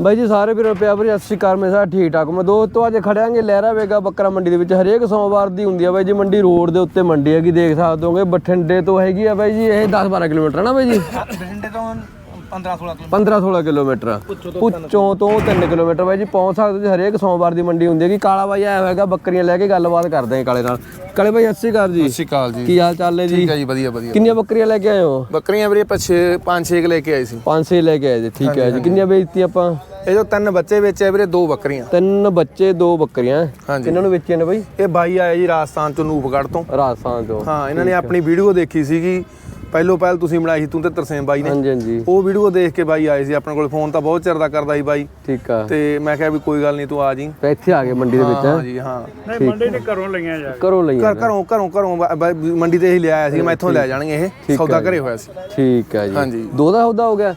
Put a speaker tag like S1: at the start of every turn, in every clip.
S1: ਬਾਈ ਜੀ ਸਾਰੇ ਵੀਰੋ ਪਿਆ ਵੀਰੇ 80 ਕਾਰ ਮੇ ਸਾਰਾ ਠੀਕ ਠਾਕ। ਮੈਂ ਦੋਸਤੋ, ਅੱਜ ਖੜਿਆਂਗੇ ਲਹਿਰਾ ਵੇਗਾ ਬੱਕਰਾ ਮੰਡੀ ਦੇ ਵਿੱਚ। ਹਰੇਕ ਸੋਮਵਾਰ ਦੀ ਹੁੰਦੀ ਆ ਬਾਈ ਜੀ, ਮੰਡੀ ਰੋਡ ਦੇ ਉੱਤੇ ਮੰਡੀ ਹੈਗੀ, ਦੇਖ ਸਕਦੇ ਹੋਗੇ। ਬਠਿੰਡੇ ਤੋਂ ਹੈਗੀ ਆ ਬਾਈ ਜੀ, ਇਹ 10 12 ਕਿਲੋਮੀਟਰ ਹੈ ਨਾ ਬਾਈ ਜੀ?
S2: ਬਠਿੰਡੇ ਤੋਂ 15 16 ਕਿਲੋ
S1: 15 16 ਕਿਲੋਮੀਟਰ। ਪੁੱਚੋਂ ਤੋਂ 3 ਕਿਲੋਮੀਟਰ ਬਾਈ ਜੀ ਪਹੁੰਚ ਸਕਦੇ ਜੀ ਹਰੇਕ ਸੋਮਵਾਰ ਦੀ ਮੰਡੀ ਹੁੰਦੀ ਹੈ ਕਿ ਕਾਲਾ ਬਾਈ ਆਇਆ ਹੋਏਗਾ ਬੱਕਰੀਆਂ ਲੈ ਕੇ ਗੱਲਬਾਤ ਕਰਦੇ ਹਾਂ ਕਾਲੇ ਨਾਲ। ਕਾਲੇ ਬਾਈ 80 ਕਾਰ ਜੀ।
S3: ਸਤਿ ਸ਼੍ਰੀ ਅਕਾਲ ਜੀ।
S1: ਕੀ ਹਾਲ ਚਾਲ ਹੈ ਜੀ?
S3: ਠੀਕ ਹੈ ਜੀ ਵਧੀਆ ਵਧੀਆ।
S1: ਕਿੰਨੀਆਂ ਬੱਕਰੀਆਂ ਲੈ ਕੇ ਆਏ ਹੋ?
S3: ਬੱਕਰੀਆਂ ਵੀਰੇ ਆਪਾਂ 6 5 6 ਲੈ ਕੇ ਆਏ ਸੀ।
S1: ਪੰਜ ਛੇ ਲੈ ਕੇ ਆਏ ਜੀ ਠੀਕ ਹੈ ਜੀ। ਕਿੰਨੀਆਂ ਵੇਚਤੀ ਆਪਾਂ?
S3: ਇਹ ਜੋ ਤਿੰਨ ਬੱਚੇ ਵੇਚੇ ਵੀਰੇ ਦੋ ਬੱਕਰੀਆਂ।
S1: ਤਿੰਨ ਬੱਚੇ ਦੋ ਬੱਕਰੀਆਂ। ਕਿੰਨਾਂ ਨੂੰ ਵੇਚੀਆਂ ਨੇ ਬਾਈ?
S3: ਇਹ ਬਾਈ ਆਏ ਜੀ ਰਾਜਸਥਾਨ ਚੋਂ ਨੂਪਗੜ੍ਹ ਤੋਂ।
S1: ਰਾਜਸਥਾਨ ਤੋਂ
S3: ਹਾਂ ਇਹਨਾਂ ਨੇ ਆਪਣੀ ਵੀਡੀਓ ਦੇਖੀ ਸੀਗੀ। ਪਹਿਲੋ ਪਹਿਲ ਤੁਸੀਂ ਬਣਾਈ ਸੀ ਤੂੰ ਤੇ ਤਰਸੇਮ ਬਾਈ ਨੇ।
S1: ਹਾਂਜੀ ਹਾਂਜੀ।
S3: ਉਹ ਵੀਡੀਓ ਦੇਖ ਕੇ ਬਾਈ ਆਏ ਸੀ ਆਪਣੇ ਕੋਲ ਫੋਨ ਤਾਂ ਬਹੁਤ ਚਿਰ ਦਾ ਕਰਦਾ ਸੀ ਬਾਈ।
S1: ਠੀਕ ਆ।
S3: ਤੇ ਮੈਂ ਕਿਹਾ ਵੀ ਕੋਈ ਗੱਲ ਨਹੀਂ ਤੂੰ ਆ ਜੀ।
S1: ਤੇ ਇੱਥੇ ਆ ਗਏ ਮੰਡੀ ਦੇ ਵਿੱਚ
S3: ਹਾਂ? ਜੀ ਹਾਂ।
S1: ਨਹੀਂ ਮੰਡੀ ਨੇ ਘਰੋਂ ਲਈਆਂ ਜਾ ਘਰੋਂ ਲਈਆਂ
S3: ਘਰ ਘਰੋਂ ਘਰੋਂ ਘਰੋਂ ਮੰਡੀ ਤੇ ਹੀ ਲਿਆਇਆ ਸੀ ਮੈਂ ਇੱਥੋਂ ਲੈ ਜਾਣਗੇ ਇਹ। ਸੌਦਾ ਘਰੇ ਹੋਇਆ ਸੀ।
S1: ਠੀਕ ਹੈ ਜੀ।
S3: ਹਾਂਜੀ।
S1: ਦੋ ਦਾ ਸੌਦਾ ਹੋ ਗਿਆ?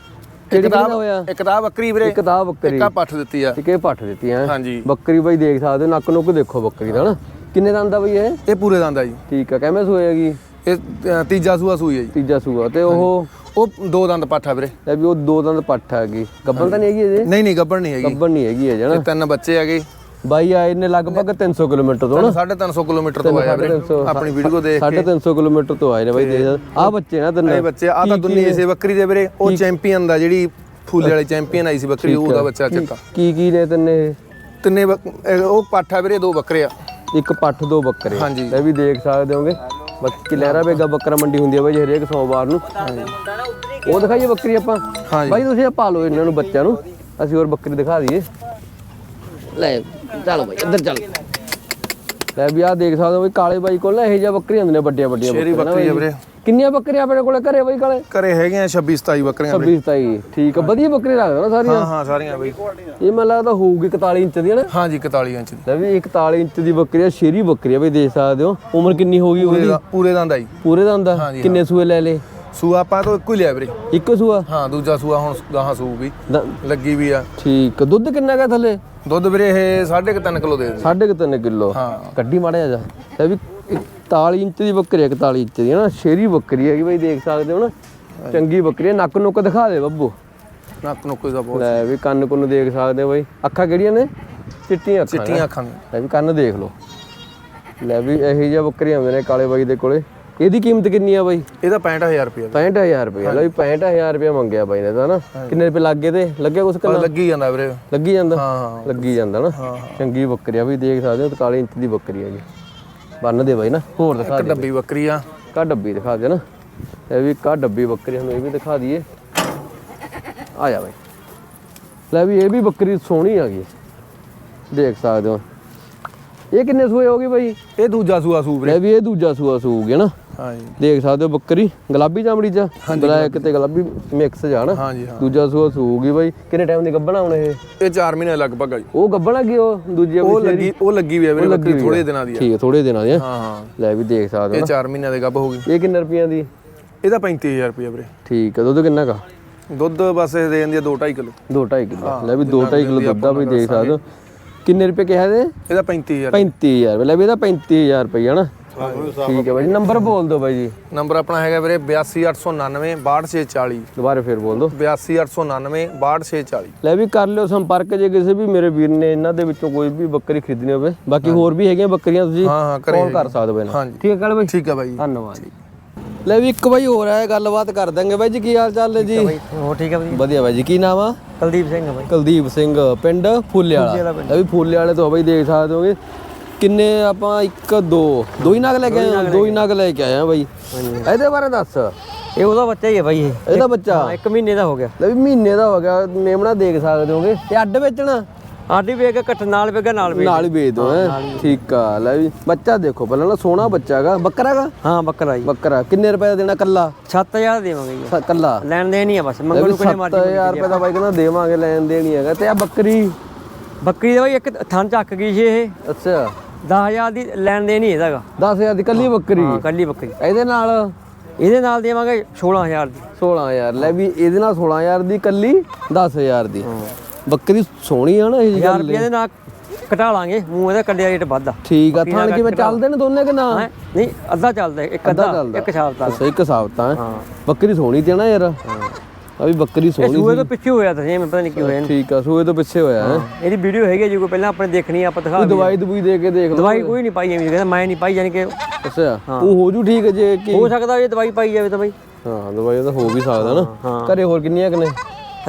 S1: ਕਿਹੜੀ ਦਾ ਹੋਇਆ?
S3: ਇੱਕ ਤਾਂ ਬੱਕਰੀ ਵੀਰੇ।
S1: ਇੱਕ ਤਾਂ ਬੱਕਰੀ।
S3: ਇੱਕ ਆ ਪੱਠ ਦਿੱਤੀ ਆ।
S1: ਇੱਕ ਪੱਠ ਦਿੱਤੀਆਂ
S3: ਹਾਂਜੀ।
S1: ਬੱਕਰੀ ਬਾਈ ਦੇਖ ਸਕਦੇ ਹੋ ਨੱਕ ਨੁੱਕ ਦੇਖੋ ਬੱਕਰੀ ਦਾ ਹਨਾ? ਕਿੰਨੇ ਦੰਦ ਦਾ ਬਈ ਇਹ?
S3: ਇਹ ਪੂਰੇ ਦੰਦ ਆ ਜੀ।
S1: ਠੀਕ ਆ ਕਿਵੇਂ ਸੋਏਗੀ?
S3: ਇਹ ਅ, ਤੀਜਾ ਸੂਆ ਸੂਈ ਹੈ ਜੀ।
S1: ਤੀਜਾ ਸੂਆ ਤੇ ਉਹ
S3: ਉਹ ਦੋ ਦੰਦ ਪੱਠ ਆ ਵੀਰੇ।
S1: ਲੈ ਵੀ ਉਹ ਦੋ ਦੰਦ ਪੱਠ ਹੈਗੀ ਗੱਬਣ ਤਾਂ ਨਹੀਂ ਹੈਗੀ ਅਜੇ?
S3: ਨਹੀਂ ਨਹੀਂ ਗੱਬੜ ਨਹੀਂ ਹੈਗੀ।
S1: ਗੱਬਣ ਨਹੀਂ ਹੈਗੀ
S3: ਇਹ
S1: ਹਨਾ
S3: ਤਿੰਨ ਬੱਚੇ ਹੈਗੇ
S1: ਬਾਈ ਆਏ ਨੇ ਲਗਭਗ 300 ਕਿਲੋਮੀਟਰ ਤੋਂ ਨਾ।
S3: 350 ਕਿਲੋਮੀਟਰ ਤੋਂ ਆਇਆ ਵੀਰੇ।
S1: 350
S3: ਆਪਣੀ ਵੀਡੀਓ ਦੇਖ ਕੇ।
S1: 350 ਕਿਲੋਮੀਟਰ ਤੋਂ ਆਏ ਨੇ ਬਾਈ ਦੇਖ ਆ ਬੱਚੇ ਨਾ
S3: ਇਹ
S1: ਤਿੰਨ
S3: ਬੱਚੇ ਆ ਤਾਂ ਦੁਨੀਆ ਇਸੇ ਬੱਕਰੀ ਦੇ ਵੀਰੇ। ਉਹ ਚੈਂਪੀਅਨ ਦਾ ਜਿਹੜੀ ਫੂਲੇ ਵਾਲੀ ਚੈਂਪੀਅਨ ਆਈ ਸੀ ਬੱਕਰੀ ਉਹਦਾ ਬੱਚਾ ਚੱਕਾ।
S1: ਕੀ ਕੀ ਨੇ ਤਿੰਨੇ?
S3: ਤਿੰਨੇ ਬੱਕ- ਇਹ ਉਹ ਪੱਠ ਆ ਵੀਰੇ ਦੋ ਬੱਕਰੇ ਆ।
S1: ਇੱਕ ਪੱਠ ਦੋ ਬੱਕਰੇ
S3: ਹਾਂਜੀ।
S1: ਇਹ ਵੀ ਦੇਖ ਸਕਦੇ ਹੋਗੇ। ਬਾਕੀ ਲਹਿਰਾ ਬੇਗਾ ਬੱਕਰਾ ਮੰਡੀ ਹੁੰਦੀ ਹੈ ਬਾਈ ਜੀ ਹਰੇਕ ਸੋਮਵਾਰ ਨੂੰ। ਉਹ ਦਿਖਾਈਏ ਬੱਕਰੀ ਆਪਾਂ।
S3: ਹਾਂਜੀ।
S1: ਬਾਈ ਤੁਸੀਂ ਇਹ ਪਾ ਲਓ ਇਹਨਾਂ ਨੂੰ ਬੱਚਿਆਂ ਨੂੰ। ਅਸੀਂ ਹੋਰ ਬੱਕਰੀ ਦਿਖਾ ਦਈਏ। ਲੈ ਚੱਲ ਬਾਈ ਇੱਧਰ ਚੱਲ। ਲੈ ਵੀ ਆਹ ਦੇਖ ਸਕਦੇ ਹੋ ਬਈ ਕਾਲੇ ਬਾਈ ਕੋਲ ਨਾ ਇਹੋ ਜਿਹੀਆਂ ਬੱਕਰੀਆਂ ਹੁੰਦੀਆਂ ਨੇ ਵੱਡੀਆਂ ਵੱਡੀਆਂ
S3: ਸ਼ੇਰੀ
S1: ਬੱਕਰੀਆਂ
S3: ਬੱਕਰੀ ਆ ਵੀਰੇ।
S1: ਕਿੰਨੀਆਂ ਬੱਕਰੀਆਂ ਆਪਣੇ ਕੋਲੇ ਘਰੇ ਬਾਈ ਕਾਲੇ?
S3: ਘਰੇ ਹੈਗੇ ਆ 26 27 ਬੱਕਰੀਆਂ ਵੀਰੇ
S1: 26 27 ਠੀਕ ਆ ਵਧੀਆ ਬੱਕਰੀ ਰੱਖਦਾ ਨਾ ਸਾਰੀਆਂ?
S3: ਹਾਂ ਹਾਂ ਸਾਰੀਆਂ ਬਈ।
S1: ਇਹ ਮੈਨੂੰ ਲੱਗਦਾ ਹੋਊਗੀ 41 ਇੰਚ ਦੀ ਨਾ।
S3: ਹਾਂ ਜੀ 41 ਇੰਚ ਦੀ।
S1: ਲੈ ਵੀ ਇਹ 41 ਇੰਚ ਦੀ ਬੱਕਰੀ ਆ ਸ਼ੇਰੀ ਬੱਕਰੀ ਆ ਬਈ ਦੇਖ ਸਕਦੇ ਹੋ। ਉਮਰ ਕਿੰਨੀ ਹੋ ਗਈ ਉਹਦੀ?
S3: ਪੂਰੇ ਦੰਦ ਆਈ
S1: ਪੂਰੇ ਦਾ ਹੁੰਦਾ
S3: ਹਾਂਜੀ,
S1: ਕਿੰਨੇ ਸੂਏ ਲੈ ਲੇ
S3: ਸੂਆ ਆਪਾਂ ਤੋਂ ਇੱਕੋ ਹੀ ਲਿਆ ਵੀਰੇ।
S1: ਇੱਕੋ ਸੂਆ?
S3: ਹਾਂ ਦੂਜਾ ਸੂਆ ਹੁਣ ਗਾਹਾਂ ਸੂਗੀ
S1: ਦ-
S3: ਲੱਗੀ ਵੀ ਆ।
S1: ਠੀਕ ਦੁੱਧ ਕਿੰਨਾ ਕਾ ਥੱਲੇ?
S3: ਦੁੱਧ ਵੀਰੇ ਇਹ 3.5 ਕਿਲੋ ਦੇ ਦੇ
S1: ਸਾਢੇ ਕੁ ਤਿੰਨ ਕਿਲੋ।
S3: ਹਾਂ।
S1: ਕੱਢੀ ਮਾੜਿਆ ਜਾ। ਲੈ ਵੀ 41 ਇੰਚ ਦੀ ਬੱਕਰੀ ਆ 41 ਇੰਚ ਦੀ ਹੈ ਨਾ ਸ਼ੇਰੀ ਬੱਕਰੀ ਹੈਗੀ ਬਈ ਦੇਖ ਸਕਦੇ ਹੋ ਨਾ? ਚੰਗੀ ਬੱਕਰੀ ਆ। ਨੱਕ ਨੁੱਕ ਦਿਖਾ ਦੇ ਬੱਬੂ।
S3: ਨੱਕ ਨੁੱਕ ਦਾ ਬਹੁਤ
S1: ਲੈ ਵੀ ਕੰਨ ਕੁੰਨ ਦੇਖ ਸਕਦੇ ਹੋ ਬਈ। ਅੱਖਾਂ ਕਿਹੜੀਆਂ ਨੇ? ਚਿੱਟੀਆਂ ਅੱਖਾਂ।
S3: ਚਿੱਟੀਆਂ ਅੱਖਾਂ।
S1: ਲੈ ਵੀ ਕੰਨ ਦੇਖ ਲਓ। ਲੈ ਵੀ ਇਹੋ ਜਿਹੀਆਂ ਬੱਕਰੀਆਂ ਹੁੰਦੇ ਨੇ ਕਾਲੇ ਬਾਈ ਦੇ ਕੋਲੇ। ਇਹਦੀ ਕੀਮਤ ਕਿੰਨੀ ਆ ਬਾਈ?
S3: ਇਹਦਾ 65000 ਰੁਪਏ
S1: 65000 ਰੁਪਏ ਲੈ ਵੀ 65000 ਰੁਪਏ ਮੰਗਿਆ ਬਾਈ ਨੇ ਤਾਂ ਨਾ ਕਿੰਨੇ ਰੁਪਏ ਲੱਗੇ ਤੇ? ਲੱਗਿਆ ਕੁਛ ਕਿੰਨਾ?
S3: ਲੱਗੀ ਜਾਂਦਾ ਵੀਰੇ।
S1: ਲੱਗੀ ਜਾਂਦਾ?
S3: ਹਾਂ ਹਾਂ।
S1: ਲੱਗੀ ਜਾਂਦਾ ਨਾ? ਚੰਗੀ ਬੱਕਰੀ ਆ ਵੀ ਦੇਖ ਸਕਦੇ ਹੋ 43 ਇੰਚ ਦੀ ਬੱਕਰੀ ਹੈਗੀ। ਬੰਨ ਦੇ ਬਾਈ ਨਾ ਹੋਰ ਦਿਖਾ
S3: ਇੱਕ
S1: ਦੇ
S3: ਡੱਬੀ ਬੱਕਰੀ ਆ।
S1: ਕਾ ਡੱਬੀ ਦਿਖਾ ਦੇ ਨਾ। ਇਹ ਵੀ ਕਾ ਡੱਬੀ ਬੱਕਰੀ ਸਾਨੂੰ ਇਹ ਵੀ ਦਿਖਾ ਦਈਏ। ਆ ਜਾ ਬਾਈ। ਲੈ ਵੀ ਇਹ ਵੀ ਬੱਕਰੀ ਸੋਹਣੀ ਆ ਗਈ। ਦੇਖ ਸਕਦੇ ਹੋ। ਇਹ ਕਿੰਨੇ ਸੂਏ ਹੋ ਗਈ ਬਾਈ?
S3: ਇਹ ਦੂਜਾ ਸੂਆ ਸੂ ਵੀਰੇ
S1: ਲੈ ਵੀ ਇਹ ਦੂਜਾ ਸੂਆ ਸੂਗੀ ਨਾ।
S3: ਹਾਂ ਜੀ
S1: ਦੇਖ ਸਕਦੇ ਹੋ ਬੱਕਰੀ ਗੁਲਾਬੀ ਚਾਮੜੀ ਚ ਬਲੈਕ ਤੇ ਗੁਲਾਬੀ। ਮਿਕਸ ਜਾ ਨਾ?
S3: ਹਾਂ ਜੀ ਹਾਂ।
S1: ਦੂਜਾ ਸੂਆ ਸੂਗੀ ਬਾਈ। ਕਿੰਨੇ ਟਾਈਮ ਦੀ ਗੱਭਣਾ ਹੁਣ ਇਹ?
S3: ਇਹ 4 ਮਹੀਨੇ ਲਗਭਗ ਆ ਜੀ।
S1: ਉਹ ਗੱਭਣਾ ਕੀ ਉਹ? ਦੂਜੀ
S3: ਉਹ ਲੱਗੀ ਉਹ ਲੱਗੀ ਵੀ ਆ ਵੀਰੇ ਬੱਕਰੀ ਥੋੜੇ ਦਿਨਾਂ ਦੀ ਆ।
S1: ਠੀਕ ਹੈ ਥੋੜੇ ਦਿਨਾਂ ਦੀ ਆ।
S3: ਹਾਂ ਹਾਂ।
S1: ਲੈ ਵੀ ਦੇਖ ਸਕਦੇ
S3: ਇਹ
S1: ਹੋ
S3: 4 ਮਹੀਨਿਆਂ ਦੇ ਗੱਭ ਹੋ ਗਈ।
S1: ਇਹ ਕਿੰਨੇ ਰੁਪਈਆਂ ਦੀ?
S3: ਇਹਦਾ 35000 ਰੁਪਏ ਵੀਰੇ।
S1: ਠੀਕ ਹੈ ਦੁੱਧ ਕਿੰਨਾ ਕਾ
S3: ਦੁੱਧ ਬਸ ਇਹ ਦੇ ਦਿੰਦੀ ਆ 2.5 ਕਿਲੋ।
S1: 2.5 ਕਿਲੋ। ਲੈ ਵੀ 2.5 ਕਿਲੋ ਦੁੱਧ ਆ ਵੀ ਦੇਖ ਸਕਦੇ ਹੋ। ਕਿੰਨੇ ਰੁਪਏ ਕਿਹਾ ਦੇ
S3: ਇਹਦਾ 35000
S1: 35000 ਲੈ ਵੀ ਇਹਦਾ 35000 ਰੁਪਈਆ ਨਾ। ਠੀਕ ਹੈ ਬਾਈ ਜੀ ਨੰਬਰ ਬੋਲ ਦਿਓ ਬਾਈ ਜੀ।
S3: ਨੰਬਰ ਆਪਣਾ ਹੈਗਾ ਵੀਰੇ 82899 62640
S1: ਦੁਬਾਰਾ ਫੇਰ ਬੋਲ ਦਿਓ।
S3: 82899 62640
S1: ਲੈ ਵੀ ਕਰ ਲਿਓ ਸੰਪਰਕ ਜੇ ਕਿਸੇ ਵੀ ਮੇਰੇ ਵੀਰ ਨੇ ਇਹਨਾਂ ਦੇ ਵਿੱਚੋਂ ਕੋਈ ਵੀ ਬੱਕਰੀ ਖਰੀਦਣੀ ਹੋਵੇ ਬਾਕੀ ਹੋਰ ਵੀ ਹੈਗੀਆਂ ਬੱਕਰੀਆਂ ਤੁਸੀਂ
S3: ਹਾਂ ਹਾਂ
S1: ਕਾਲ ਕਰ ਸਕਦੇ ਹੋ ਇਹਨਾਂ
S3: ਹਾਂਜੀ।
S1: ਠੀਕ ਹੈ ਕੱਲ ਬਾਈ
S3: ਠੀਕ ਆ ਬਾਈ
S1: ਧੰਨਵਾਦ ਜੀ। ਲੈ ਵੀ ਇੱਕ ਬਾਈ ਹੋਰ ਹੈ ਗੱਲਬਾਤ ਕਰ ਦਾਂਗੇ ਬਾਈ ਜੀ ਕੀ ਹਾਲ ਚਾਲ ਹੈ ਜੀ
S2: ਹੋਰ ਠੀਕ ਹੈ ਵਧੀਆ
S1: ਵਧੀਆ ਬਾਈ ਜੀ ਕੀ ਨਾਮ ਆ?
S2: ਕੁਲਦੀਪ ਸਿੰਘ ਬਾਈ।
S1: ਕੁਲਦੀਪ ਸਿੰਘ ਪਿੰਡ ਫੁੱਲੇ ਵਾਲਾ। ਇਹ ਵੀ ਫੁੱਲੇ ਵਾਲੇ ਤੋਂ ਬਾਈ ਦੇਖ ਸਕਦੇ ਹੋਗੇ। ਕਿੰਨੇ ਆਪਾਂ ਇੱਕ ਦੋ ਦੋ ਹੀ ਨਗ ਲੈ ਕੇ ਆਏ ਹਾਂ ਦੋ ਹੀ ਨਗ ਲੈ ਕੇ ਆਏ ਹਾਂ ਬਾਈ। ਇਹਦੇ ਬਾਰੇ ਦੱਸ।
S2: ਇਹ ਉਹਦਾ ਬੱਚਾ ਹੀ ਹੈ ਬਾਈ ਇਹ।
S1: ਇਹਦਾ ਬੱਚਾ?
S2: ਹਾਂ, ਇੱਕ ਮਹੀਨੇ ਦਾ ਹੋ ਗਿਆ।
S1: ਲੈ ਵੀ ਮਹੀਨੇ ਦਾ ਹੋ ਗਿਆ ਮੇਮਣਾ ਦੇਖ ਸਕਦੇ ਹੋਗੇ। ਤੇ ਅੱਡ ਵੇਚਣਾ?
S2: ਆਡੀ ਵੇਗਾ ਕੱਟ ਨਾਲ ਵੇਗਾ ਨਾਲ ਵੇਗਾ
S1: ਨਾਲ ਹੀ ਵੇਚ ਦੋ ਹੈ? ਠੀਕ ਆ ਲੈ ਵੀ ਬੱਚਾ ਦੇਖੋ ਪਹਿਲਾਂ ਨਾ ਸੋਹਣਾ ਬੱਚਾ ਹੈਗਾ। ਬੱਕਰਾ ਹੈਗਾ?
S2: ਹਾਂ ਬੱਕਰਾ ਜੀ।
S1: ਬੱਕਰਾ। ਕਿੰਨੇ ਰੁਪਏ ਦਾ ਦੇਣਾ ਕੱਲਾ?
S2: 7000 ਦੇਵਾਂਗੇ ਜੀ।
S1: ਸ- ਕੱਲਾ?
S2: ਲੈਣ ਦੇਣ ਹੀ ਆ ਬਸ ਮੰਗਣ ਨੂੰ ਕਿਹਨੇ ਮਰਜ਼ੀ
S1: 7000 ਰੁਪਏ ਦਾ ਬਾਈ ਕਹਿੰਦਾ ਦੇਵਾਂਗੇ ਲੈਣ ਦੇਣੀ ਹੈਗਾ। ਤੇ ਆ ਬੱਕਰੀ?
S2: ਬੱਕਰੀ ਦਾ ਬਾਈ ਇੱਕ ਥਣ ਚੱਕ ਗਈ ਸੀ ਇਹ।
S1: ਅੱਛਾ।
S2: 10000 ਦੀ ਲੈਣ ਦੇਣ ਹੀ ਇਹਦਾਗਾ
S1: 10000 ਦੀ ਕੱਲੀ ਬੱਕਰੀ?
S2: ਹਾਂ ਕੱਲੀ ਬੱਕਰੀ।
S1: ਇਹਦੇ ਨਾਲ?
S2: ਇਹਦੇ ਨਾਲ ਦੇਵਾਂਗੇ 16000 ਦੀ।
S1: 16000 ਲੈ ਵੀ ਇਹਦੇ ਨਾਲ 16000 ਦੀ ਕੱਲੀ 10000 ਦੀ। ਬੱਕਰੀ ਸੋਹਣੀ ਆ ਨਾ ਇਹ
S2: 1000
S1: ਗੱਲ
S2: ਰੁਪਏ ਦੇ ਨਾਲ ਘਟਾ ਲਾਂਗੇ। ਮੂੰਹ ਇਹਦਾ ਕੱਢਿਆ ਰੇਟ ਵੱਧਾ
S1: ਠੀਕ ਆ ਥਾਣ ਕਿਵੇਂ ਚੱਲਦੇ ਨੇ ਦੋਨੇ ਕਿ ਨਾ?
S2: ਨਹੀਂ ਅੱਧਾ ਚੱਲਦਾ ਇੱਕ
S1: ਅੱਧਾ
S2: ਇੱਕ ਦਾ
S1: ਅੱਛਾ ਇੱਕ ਹਿਸਾਬ ਤਾਂ। ਹੈ।
S2: ਹਾਂ
S1: ਬੱਕਰੀ ਸੋਹਣੀ ਤੇ ਨਾ ਯਾਰ। ਆ ਵੀ ਬੱਕਰੀ ਸੋਹਣੀ
S2: ਸੂਏ ਤੋਂ ਪਿੱਛੇ ਹੋਇਆ ਤਾਂ ਜਿਵੇਂ ਪਤਾ ਨਹੀਂ ਕੀ ਹੋਇਆ।
S1: ਠੀਕ ਆ ਸੂਏ ਤੋਂ ਪਿੱਛੇ ਹੋਇਆ ਹੈ
S2: ਇਹਦੀ ਵੀਡੀਓ ਹੈਗੀ ਆ, ਜੇ ਕੋਈ ਪਹਿਲਾਂ ਆਪਣੇ ਦੇਖਣੀ ਆ ਆਪਾਂ ਦਿਖਾ
S1: ਕੋਈ। ਦਵਾਈ ਦਵਾਈ ਦੇ ਕੇ ਦੇਖ ਲਓ।
S2: ਦਵਾਈ ਕੋਈ ਨਹੀਂ ਪਾਈ ਐਵੇਂ ਕਹਿੰਦਾ ਮੈਂ ਨਹੀਂ ਪਾਈ ਯਾਨੀ ਕਿ
S1: ਅੱਛਾ ਉਹ ਹੋ ਜੂ ਠੀਕ ਜੇ ਕਿ
S2: ਹੋ ਸਕਦਾ ਇਹ ਦਵਾਈ ਪਾਈ ਜਾਵੇ ਤਾਂ ਬਾਈ।
S1: ਹਾਂ ਦਵਾਈ ਤਾਂ ਹੋ ਵੀ ਸਕਦਾ ਨਾ।
S2: ਹਾਂ।
S1: ਘਰੇ ਹੋਰ ਕਿੰਨੀਆਂ ਕਨੇ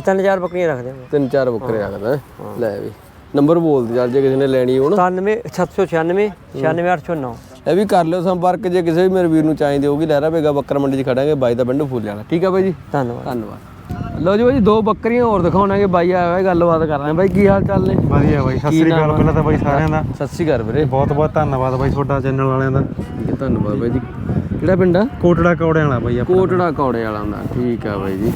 S2: ਤਿੰਨ ਚਾਰ ਬੱਕਰੀਆਂ ਰੱਖਦੇ ਹਾਂ
S1: ਤਿੰਨ ਚਾਰ ਬੱਕਰੇ ਰੱਖਦਾ ਹੈ। ਲੈ ਵੀ। ਨੰਬਰ ਬੋਲ ਦੇ ਚੱਲ ਜੇ ਕਿਸੇ ਨੇ ਲੈਣੀ ਹੋ। ਨਾ
S2: 97 796 96809
S1: ਇਹ ਵੀ ਕਰ ਲਿਓ ਸੰਪਰਕ ਜੇ ਕਿਸੇ ਵੀ ਮੇਰੇ ਵੀਰ ਨੂੰ ਚਾਹੀਦੀ ਹੋਊਗੀ ਲਹਿਰਾ ਬੇਗਾ ਬੱਕਰ ਮੰਡੀ 'ਚ ਖੜਾਂਗੇ ਬਾਈ ਦਾ ਪਿੰਡ ਫੂਲ ਜਾਣਾ ਠੀਕ ਆ ਬਾਈ ਜੀ?
S2: ਧੰਨਵਾਦ।
S1: ਧੰਨਵਾਦ। ਲਓ ਜੀ ਬਾਈ ਦੋ ਬੱਕਰੀਆਂ ਹੋਰ ਦਿਖਾਉਣਾਂਗੇ ਬਾਈ ਆਇਆ ਹੋਇਆ ਗੱਲਬਾਤ ਕਰ ਰਹੇ ਬਾਈ ਕੀ ਹਾਲ ਚਾਲ ਨੇ?
S4: ਵਧੀਆ ਬਾਈ ਸਤਿ ਸ੍ਰੀ ਅਕਾਲ ਪਹਿਲਾਂ ਤਾਂ ਬਾਈ ਸਾਰਿਆਂ ਦਾ।
S1: ਸਤਿ ਸ਼੍ਰੀ ਅਕਾਲ ਵੀਰੇ।
S4: ਬਹੁਤ ਬਹੁਤ ਧੰਨਵਾਦ ਬਾਈ ਤੁਹਾਡਾ ਚੈਨਲ ਵਾਲਿਆਂ ਦਾ।
S1: ਠੀਕ ਹੈ, ਧੰਨਵਾਦ ਬਾਈ ਜੀ। ਕਿਹੜਾ ਪਿੰਡ ਆ?
S4: ਕੋਟੜਾ ਕੌੜਿਆਂ ਵਾਲਾ ਬਾਈ ਆਪਣਾ।
S1: ਕੋਟੜਾ ਕੌੜੇ ਵਾਲਾ ਦਾ ਠੀਕ ਆ ਬਾਈ ਜੀ।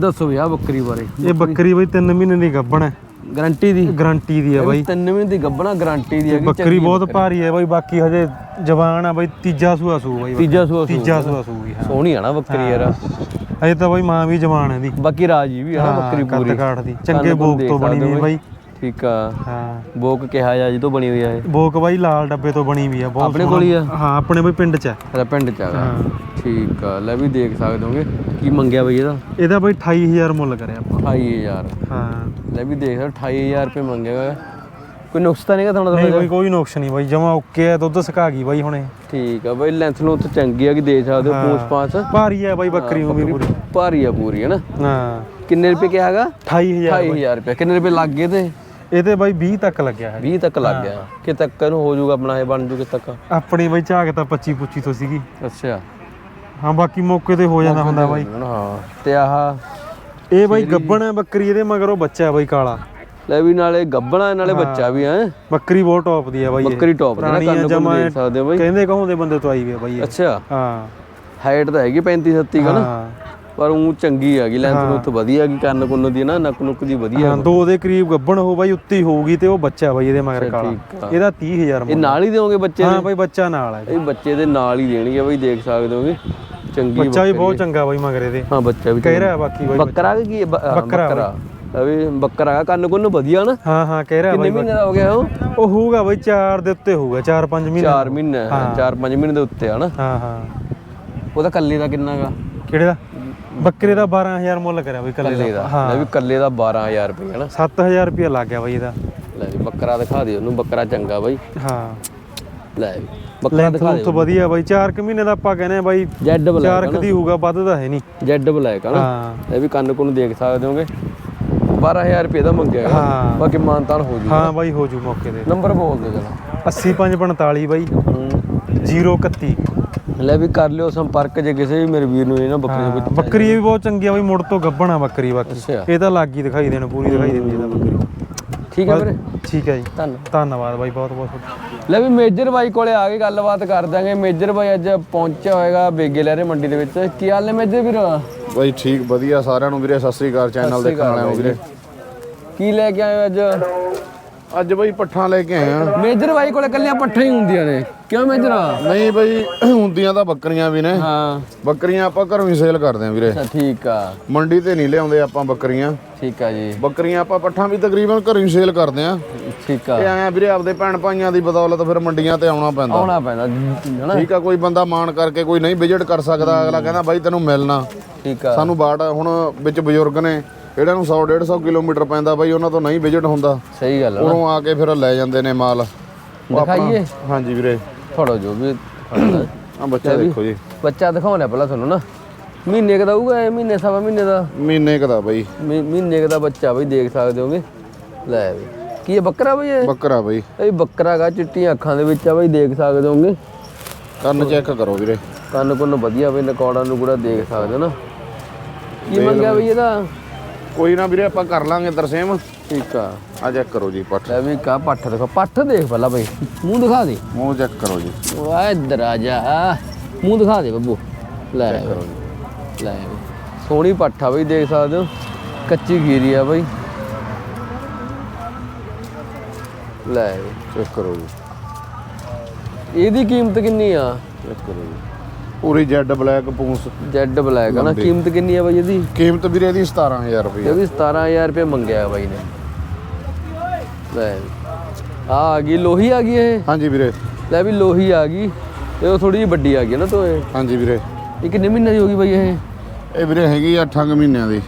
S1: ਦੱਸੋ ਵੀ ਆ ਬੱਕਰੀ ਬਾਰੇ।
S4: ਇਹ ਬੱਕਰੀ ਬਾਈ 3 ਮਹੀਨੇ ਦੀ ਗੱਭਣ ਹੈ।
S1: ਗਾਰੰਟੀ ਦੀ?
S4: ਗਾਰੰਟੀ ਦੀ ਹੈ ਬਾਈ।
S1: ਤਿੰਨ ਮਹੀਨੇ ਦੀ ਗੱਬਣਾ ਗਾਰੰਟੀ ਦੀ ਹੈਗੀ
S4: ਬੱਕਰੀ ਬਹੁਤ ਭਾਰੀ ਹੈ ਬਾਈ ਬਾਕੀ ਹਜੇ ਜਵਾਨ ਆ ਬਾਈ ਤੀਜਾ ਸੂਆ ਸੂ ਬਾਈ
S1: ਤੀਜਾ ਸੂਆ ਸੂ
S4: ਤੀਜਾ ਸੂਆ। ਹਾਂ
S1: ਸੋਹਣੀ ਆ ਨਾ ਬੱਕਰੀ ਯਾਰ।
S4: ਹਜੇ ਤਾਂ ਬਾਈ ਮਾਂ ਵੀ ਜਵਾਨ ਹੈ ਦੀ
S1: ਬਾਕੀ ਰਾਜੀ ਵੀ ਆ ਨਾ ਬੱਕਰੀ ਪੂਰੀ।
S4: ਕਾਠ ਦੀ ਚੰਗੇ ਬੋਕ ਤੋਂ ਬਣੀ
S1: ਸਕਦੇ
S4: ਵੀ
S1: ਹੋ
S4: ਬਾਈ।
S1: ਠੀਕ ਆ।
S4: ਹਾਂ।
S1: ਬੋਕ ਕਿਹਾ ਜਾ ਜਦੋਂ ਬਣੀ ਹੋਈ ਆ ਇਹ।
S4: ਬੋਕ ਬਾਈ ਲਾਲ ਡੱਬੇ ਤੋਂ ਬਣੀ ਵੀ ਆ ਬਹੁਤ
S1: ਆਪਣੇ ਕੋਲ ਹੀ ਆ?
S4: ਹਾਂ ਆਪਣੇ ਬਾਈ ਪਿੰਡ 'ਚ ਹੈ
S1: ਇਹਦਾ ਪਿੰਡ ਚ
S4: ਹਾਂ।
S1: ਠੀਕ ਆ ਲੈ ਵੀ ਦੇਖ ਸਕਦੇ ਹੋਗੇ। ਕੀ ਮੰਗਿਆ ਬਈ ਇਹਦਾ?
S4: ਇਹਦਾ ਬਾਈ 28000 ਮੁੱਲ ਕਰਿਆ ਆਪਾਂ।
S1: 28000
S4: ਹਾਂ।
S1: ਲੈ ਵੀ ਦੇਖ 28000 ਰੁਪਏ ਮੰਗੇਗਾ ਕੋਈ ਨੁਕਸ ਤਾਂ ਨਹੀਂਗਾ ਤੁਹਾਨੂੰ
S4: ਨਹੀਂ ਬਾਈ ਕੋਈ ਨੁਕਸ ਨਹੀਂ ਬਾਈ ਜਮਾ ਓਕੇ ਹੈ ਦੁੱਧ ਸਕਾ ਗਈ ਬਾਈ ਹੁਣੇ।
S1: ਠੀਕ ਆ ਬਈ ਲੈਂਥ ਨੂੰ ਤਾਂ ਚੰਗੀ ਆ ਕਿ ਦੇ ਸਕਦੇ ਹੋ ਪੂੰਛ ਪਾਂਚ
S4: ਭਾਰੀ ਹੈ ਬਾਈ ਬੱਕਰੀ ਨੂੰ ਵੀ। ਪੂਰੀ।
S1: ਭਾਰੀ ਆ ਪੂਰੀ ਹੈ ਨਾ?
S4: ਹਾਂ।
S1: ਕਿੰਨੇ ਰੁਪਏ ਕਿਹਾ ਹੈਗਾ?
S4: 28000
S1: 28000 ਰੁਪਏ। ਕਿੰਨੇ ਰੁਪਏ ਲੱਗ ਗਏ ਤੇ?
S4: ਇਹ ਤੇ ਬਾਈ 20 ਤੱਕ ਲੱਗਿਆ ਹੈ
S1: 20 ਤੱਕ ਲੱਗ ਗਿਆ। ਕਿ ਤੱਕ ਇਹਨੂੰ ਹੋ ਜਾਊਗਾ ਆਪਣਾ ਇਹ ਬਣ ਜੂ ਕਿ ਤੱਕ।
S4: ਆਪਣੀ ਬਾਈ ਝਾਕ ਤਾਂ 25 25 ਤੋਂ ਸੀਗੀ।
S1: ਅੱਛਾ।
S4: ਹਾਂ ਬਾਕੀ ਮੌਕੇ ਤੇ ਹੋ ਜਾਂਦਾ ਹੁੰਦਾ ਬਾਈ।
S1: ਹਾਂ। ਤੇ ਆਹ
S4: ਇਹ ਬਾਈ ਗੱਬਣ ਹੈ ਬੱਕਰੀ ਇਹਦੇ ਮਗਰ ਉਹ ਬੱਚਾ ਹੈ ਬਾਈ ਕਾਲਾ।
S1: ਲੈ ਵੀ ਨਾਲੇ ਗੱਬਣਾ ਨਾਲੇ ਬੱਚਾ ਵੀ ਹੈ।
S4: ਬੱਕਰੀ ਬਹੁਤ ਟੌਪ ਦੀ ਹੈ ਬਾਈ।
S1: ਬੱਕਰੀ ਟੌਪ ਦੇ ਨਾ ਕੰਨ ਕੋਲ ਦੇਖ ਸਕਦੇ ਹੋ ਬਈ।
S4: ਕਹਿੰਦੇ ਕਹੋਂ ਦੇ ਬੰਦੇ ਤੋਂ ਆਈ ਵੀ ਹੈ ਬਾਈ।
S1: ਅੱਛਾ।
S4: ਹਾਂ।
S1: ਹਾਈਟ ਤਾਂ ਹੈਗੀ 35 37 ਕਾ ਨਾ।
S4: ਹਾਂ।
S1: ਪਰ ਉਹ ਚੰਗੀ ਹੈਗੀ ਲੈਂਥ ਨੂੰ ਉੱਥੇ ਵਧੀਆ ਹੈਗੀ ਕੰਨ ਕੁੰਨ ਦੀ ਨਾ ਨੱਕ ਨੁੱਕ ਦੀ ਵਧੀਆ
S4: ਹਾਂ ਦੋ ਦੇ ਕਰੀਬ ਗੱਬਣ ਹੋ ਬਾਈ ਉੱਤੇ ਹੋਊਗੀ ਤੇ ਉਹ ਬੱਚਾ ਬਾਈ ਇਹਦੇ ਮਗਰ ਕਾਲਾ। ਇਹਦਾ 30000
S1: ਇਹ ਨਾਲ ਹੀ ਦਿਓਗੇ ਬੱਚੇ
S4: ਹਾਂ ਬਾਈ ਬੱਚਾ ਨਾਲ ਹੈ
S1: ਇਹ ਬੱਚੇ ਦੇ ਨਾਲ ਹੀ ਦੇਣਗੇ ਬਈ ਦੇਖ ਸਕਦੇ ਹੋਗੇ। ਚੰਗੀ
S4: ਬੱਚਾ ਵੀ ਬਹੁਤ ਚੰਗਾ ਬਾਈ ਮਗਰ ਇਹਦੇ।
S1: ਹਾਂ ਬੱਚਾ ਵੀ
S4: ਕਹਿ ਰਿਹਾ ਬਾਕੀ ਬਾਈ
S1: ਬੱਕਰਾ ਕਿ
S4: ਬੱਕਰਾ
S1: ਬੱਕਰਾ ਇਹ ਵੀ ਬੱਕਰਾ ਹੈਗਾ, ਕੰਨ ਕੁੰਨ ਵਧੀਆ ਨਾ।
S4: ਹਾਂ ਹਾਂ ਕਹਿ ਰਿਹਾ
S1: ਕਿੰਨੇ
S4: ਬਾਈ
S1: ਮਹੀਨੇ ਦਾ ਹੋ ਗਿਆ ਉਹ?
S4: ਉਹ ਹੋਊਗਾ ਬਾਈ 4 ਦੇ ਉੱਤੇ ਹੋਊਗਾ 4-5 ਮਹੀਨੇ।
S1: 4 ਮਹੀਨੇ 4-5 ਮਹੀਨੇ ਦੇ ਉੱਤੇ ਆ ਨਾ।
S4: ਹਾਂ ਹਾਂ।
S1: ਉਹਦਾ ਕੱਲੇ ਦਾ ਕਿੰਨਾਗਾ
S4: ਕਿਹੜੇ ਦਾ? ਬੱਕਰੇ ਦਾ 12000 ਮੁੱਲ ਕਰਿਆ ਬਾਈ ਕੱਲੇ
S1: ਕੱਲੇ
S4: ਦਾ।
S1: ਲੈ ਵੀ ਕੱਲੇ ਦਾ 12000 ਰੁਪਏ ਨਾ।
S4: 7000 ਰੁਪਏ ਲੱਗ ਗਿਆ ਬਾਈ ਇਹਦਾ।
S1: ਲੈ ਵੀ ਬੱਕਰਾ ਦਿਖਾ ਦਿਓ ਉਹਨੂੰ ਬੱਕਰਾ ਚੰਗਾ ਬਾਈ।
S4: ਹਾਂ।
S1: ਲੈ ਵੀ ਬੱਕਰਾ ਦਿਖਾ
S4: ਲੂਥ ਵਧੀਆ ਬਾਈ 4 ਕੁ ਮਹੀਨੇ ਦਾ ਆਪਾਂ ਕਹਿੰਦੇ ਆ ਬਾਈ
S1: ਜੈਡ ਬਲੈਕ
S4: 4 ਕੁ ਦੀ ਹੋਊਗਾ ਵੱਧ ਤਾਂ ਹੈ ਨਹੀਂ।
S1: ਜੈਡ ਬਲੈਕ ਆ ਨਾ।
S4: ਹਾਂ।
S1: ਇਹ ਵੀ ਕੰਨ ਕੁੰਨ ਦੇਖ ਸਕਦੇ ਹੋਗੇ। 12000 ਰੁਪਏ ਦਾ ਮੰਗਿਆ ਹੈਗਾ।
S4: ਹਾਂ।
S1: ਬਾਕੀ ਮਾਨਤਾਨ ਹੋ ਜੂ
S4: ਹਾਂ ਬਾਈ ਹੋ ਜੂ ਮੌਕੇ ਤੇ।
S1: ਨੰਬਰ ਬੋਲ ਦੇ ਜਰਾ।
S4: 8545 ਬਾਈ। 031
S1: ਲੈ ਵੀ ਕਰ ਲਿਓ ਸੰਪਰਕ ਜੇ ਕਿਸੇ ਵੀ ਮੇਰੇ ਵੀਰ ਨੂੰ ਇਹ ਨਾ ਬੱਕਰੀ ਦੇ ਵਿੱਚ
S4: ਬੱਕਰੀ ਇਹ ਵੀ ਬਹੁਤ ਚੰਗੀ ਆ ਬਾਈ ਮੁੜ ਤੋਂ ਗੱਭਣਾ ਬੱਕਰੀ ਬਾਕੀ।
S1: ਅੱਛਾ।
S4: ਇਹ ਤਾਂ ਲੱਗ ਹੀ ਦਿਖਾਈ ਦੇਣ ਪੂਰੀ ਦਿਖਾਈ ਦੇਣੀ ਇਹਦਾ ਬੱਕਰੀ।
S1: ਠੀਕ ਹੈ ਵੀਰੇ।
S4: ਠੀਕ ਹੈ ਜੀ।
S1: ਧੰਨਵਾਦ।
S4: ਧੰਨਵਾਦ ਬਾਈ ਬਹੁਤ ਬਹੁਤ ਤੁਹਾਡਾ।
S1: ਲੈ ਵੀ ਮੇਜਰ ਬਾਈ ਕੋਲੇ ਆ ਕੇ ਗੱਲਬਾਤ ਕਰ ਦਾਂਗੇ। ਮੇਜਰ ਬਾਈ ਅੱਜ ਪਹੁੰਚਿਆ ਹੋਏਗਾ ਬੇਗੇ ਲਹਿਰੇ ਮੰਡੀ ਦੇ ਵਿੱਚ। ਕੀ ਹਾਲ ਨੇ ਮੇਜਰ ਵੀਰ?
S5: ਬਾਈ ਠੀਕ ਵਧੀਆ। ਸਾਰਿਆਂ ਨੂੰ ਵੀਰੇ ਸਤਿ ਸ੍ਰੀ ਅਕਾਲ ਚੈਨਲ ਦੇਖਣ ਵਾਲਿਆਂ ਨੂੰ ਵੀਰੇ।
S1: ਕੀ ਲੈ ਕੇ ਆਏ ਹੋ ਅੱਜ?
S5: ਅੱਜ ਬਾਈ ਪੱਠਾਂ ਲੈ ਕੇ ਆਏ ਆ।
S1: ਮੇਜਰ ਬਾਈ ਕੋਲੇ ਕੱਲੀਆਂ ਪੱਠਾਂ ਹੀ ਹੁੰਦੀਆਂ ਨੇ। ਕਿਉਂ ਮੇਜਰ?
S5: ਨਹੀਂ ਬਾਈ ਹੁੰਦੀਆਂ ਤਾਂ ਬੱਕਰੀਆਂ ਵੀ ਨੇ।
S1: ਹਾਂ।
S5: ਬੱਕਰੀਆਂ ਆਪਾਂ ਘਰੋਂ ਹੀ ਸੇਲ ਕਰਦੇ ਆ ਵੀਰੇ।
S1: ਅੱਛਾ ਠੀਕ ਆ।
S5: ਮੰਡੀ ਤੇ ਨਹੀਂ ਲਿਆਉਂਦੇ ਆਪਾਂ ਬੱਕਰੀਆਂ।
S1: ਠੀਕ ਆ ਜੀ।
S5: ਬੱਕਰੀਆਂ ਆਪਾਂ ਪੱਠਾਂ ਵੀ ਤਕਰੀਬਨ ਘਰੋਂ ਹੀ ਸੇਲ ਕਰਦੇ ਆ
S1: ਠੀਕ ਆ।
S5: ਇਹ ਆਇਆ ਵੀਰੇ ਆਪਦੇ ਭੈਣ ਭਾਈਆਂ ਦੀ ਬਦੌਲਤ ਫਿਰ ਮੰਡੀਆਂ ਤੇ ਆਉਣਾ ਪੈਂਦਾ।
S1: ਆਉਣਾ ਪੈਂਦਾ ਹਨਾ?
S5: ਠੀਕ ਆ ਕੋਈ ਬੰਦਾ ਮਾਣ ਕਰਕੇ ਕੋਈ ਨਹੀਂ ਵਿਜ਼ਿਟ ਕਰ ਸਕਦਾ। ਅਗਲਾ ਕਹਿੰਦਾ ਬਾਈ ਤੈਨੂੰ ਮਿਲਣਾ।
S1: ਠੀਕ ਆ।
S5: ਸਾਨੂੰ ਬਾਟ ਹੁਣ ਵਿੱਚ ਬਜ਼ੁਰਗ ਨੇ। ਇਹਨਾਂ ਨੂੰ 100 150 ਕਿਲੋਮੀਟਰ ਪੈਂਦਾ ਬਾਈ ਉਹਨਾਂ ਤੋਂ ਨਹੀਂ ਵਿਜ਼ਿਟ ਹੁੰਦਾ।
S1: ਸਹੀ ਗੱਲ ਆ
S5: ਉਰੋਂ ਆ ਕੇ ਫਿਰ ਲੈ ਜਾਂਦੇ ਨੇ ਮਾਲ।
S1: ਦਿਖਾਈਏ।
S5: ਹਾਂਜੀ ਵੀਰੇ।
S1: ਥੋੜਾ ਜੋ ਵੀ।
S5: ਆ ਬੱਚਾ ਦੇਖੋ ਜੀ।
S1: ਬੱਚਾ ਦਿਖਾਉਣਾ ਪਹਿਲਾਂ ਤੁਹਾਨੂੰ ਨਾ। ਮਹੀਨੇ ਕੁ ਦਾ ਹੋਊਗਾ ਇਹ ਮਹੀਨੇ ਸਵਾ ਮਹੀਨੇ ਦਾ?
S5: ਮਹੀਨੇ ਕ ਦਾ ਬਾਈ।
S1: ਮਹੀ- ਮਹੀਨੇ ਕੁ ਦਾ ਬੱਚਾ ਬਈ ਦੇਖ ਸਕਦੇ ਹੋਗੇ ਲੈ ਬਈ ਕੀ ਇਹ ਬੱਕਰਾ ਬਈ ਇਹ?
S5: ਬੱਕਰਾ ਬਾਈ।
S1: ਇਹ ਬੱਕਰਾ ਗਾ ਚਿੱਟੀਆਂ ਅੱਖਾਂ ਦੇ ਵਿੱਚ ਆ ਬਈ ਦੇਖ ਸਕਦੇ ਹੋਗੇ
S5: ਕੰਨ ਚੈੱਕ ਕਰੋ ਵੀਰੇ।
S1: ਕੰਨ ਕੁੰਨ ਵਧੀਆ ਬਈ ਨਕੌੜਾਂ ਨੂੰ ਦੇਖ ਸਕਦੇ ਹੋ ਨਾ। ਕੀ ਮੰਗਿਆ ਬਈ ਇਹਦਾ?
S5: ਕੋਈ ਨਾ ਵੀਰੇ ਆਪਾਂ ਕਰ ਲਾਂਗੇ ਤਰਸੇਮ
S1: ਠੀਕ ਆ।
S5: ਆ ਚੈੱਕ ਕਰੋ ਜੀ ਪੱਠ।
S1: ਲੈ ਵੀ ਕਾ ਪੱਠ ਦੇਖੋ। ਪੱਠ ਦੇਖ ਪਹਿਲਾਂ ਬਈ। ਮੂੰਹ ਦਿਖਾ ਦੇ।
S5: ਮੂੰਹ ਚੈੱਕ ਕਰੋ ਜੀ।
S1: ਵਾਹ ਇੱਧਰ ਆ ਜਾ। ਮੂੰਹ ਦਿਖਾ ਦੇ ਬੱਬੂ। ਲੈ ਲੈ ਲੈ ਬਈ। ਸੋਹਣੀ ਪੱਠਾ ਬਈ ਦੇਖ ਸਕਦੇ ਹੋ। ਕੱਚੀ ਗੀਰੀ ਆ ਬਈ। ਲੈ।
S5: ਚੈੱਕ ਕਰੋ ਜੀ।
S1: ਇਹਦੀ ਕੀਮਤ ਕਿੰਨੀ ਆ?
S5: ਚੈੱਕ ਕਰੋ ਜੀ। ਪੂਰੀ ਜੈਡ ਬਲੈਕ ਪੂੰਸ।
S1: ਜੈਡ ਬਲੈਕ ਨਾ ਕੀਮਤ ਕਿੰਨੀ ਆ ਬਈ ਇਹਦੀ?
S5: ਕੀਮਤ ਵੀਰੇ ਇਹਦੀ 17000 ਰੁਪਏ।
S1: ਇਹ ਵੀ 17000 ਰੁਪਏ ਮੰਗਿਆ ਬਾਈ ਨੇ। ਲੈ ਵੀ। ਆ ਆ ਗਈ ਲੋਹੀ ਆ ਗਈ ਇਹ?
S5: ਹਾਂਜੀ ਵੀਰੇ।
S1: ਲੈ ਵੀ ਲੋਹੀ ਆ ਗਈ ਇਹ ਥੋੜੀ ਜਿਹੀ ਵੱਡੀ ਆ ਗਈ ਨਾ ਤੋ ਇਹ।
S5: ਹਾਂਜੀ ਵੀਰੇ।
S1: ਇਹ ਕਿੰਨੇ ਮਹੀਨੇ ਦੀ ਹੋ ਗਈ ਬਾਈ ਇਹ?
S5: ਇਹ ਵੀਰੇ ਹੈਗੀ 8 ਮਹੀਨਿਆਂ ਦੀ।